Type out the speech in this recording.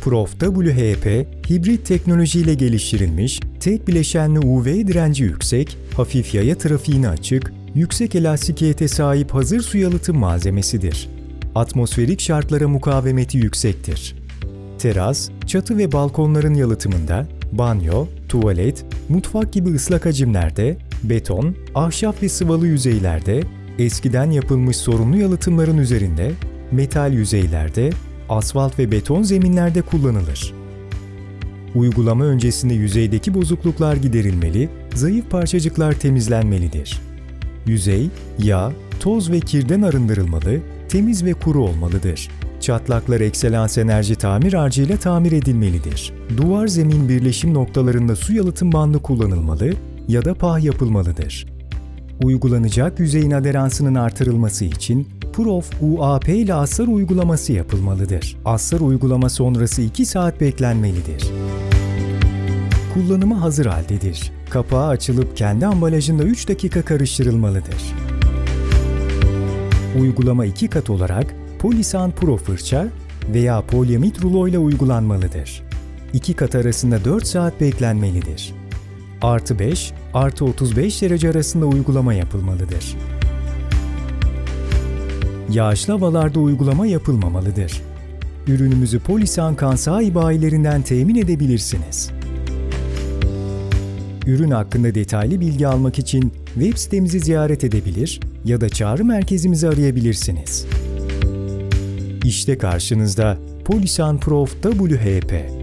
Prof WHP, hibrit teknolojiyle geliştirilmiş, tek bileşenli UV direnci yüksek, hafif yaya trafiğine açık, yüksek elastikiyete sahip hazır su yalıtım malzemesidir. Atmosferik şartlara mukavemeti yüksektir. Teras, çatı ve balkonların yalıtımında, banyo, tuvalet, mutfak gibi ıslak hacimlerde, beton, ahşap ve sıvalı yüzeylerde, eskiden yapılmış sorunlu yalıtımların üzerinde, metal yüzeylerde, asfalt ve beton zeminlerde kullanılır. Uygulama öncesinde yüzeydeki bozukluklar giderilmeli, zayıf parçacıklar temizlenmelidir. Yüzey, yağ, toz ve kirden arındırılmalı, temiz ve kuru olmalıdır. Çatlaklar ekselans enerji tamir harcıyla tamir edilmelidir. Duvar zemin birleşim noktalarında su yalıtım bandı kullanılmalı ya da pah yapılmalıdır. Uygulanacak yüzeyin aderansının artırılması için Prof UAP ile asar uygulaması yapılmalıdır. Asar uygulama sonrası 2 saat beklenmelidir. Kullanıma hazır haldedir. Kapağı açılıp kendi ambalajında 3 dakika karıştırılmalıdır. Uygulama 2 kat olarak Polisan Pro fırça veya polyamid rulo ile uygulanmalıdır. 2 kat arasında 4 saat beklenmelidir. Artı 5, artı 35 derece arasında uygulama yapılmalıdır. Yağışlı havalarda uygulama yapılmamalıdır. Ürünümüzü Polisan Kansai bayilerinden temin edebilirsiniz. Ürün hakkında detaylı bilgi almak için web sitemizi ziyaret edebilir ya da çağrı merkezimizi arayabilirsiniz. İşte karşınızda Polisan Prof WHP.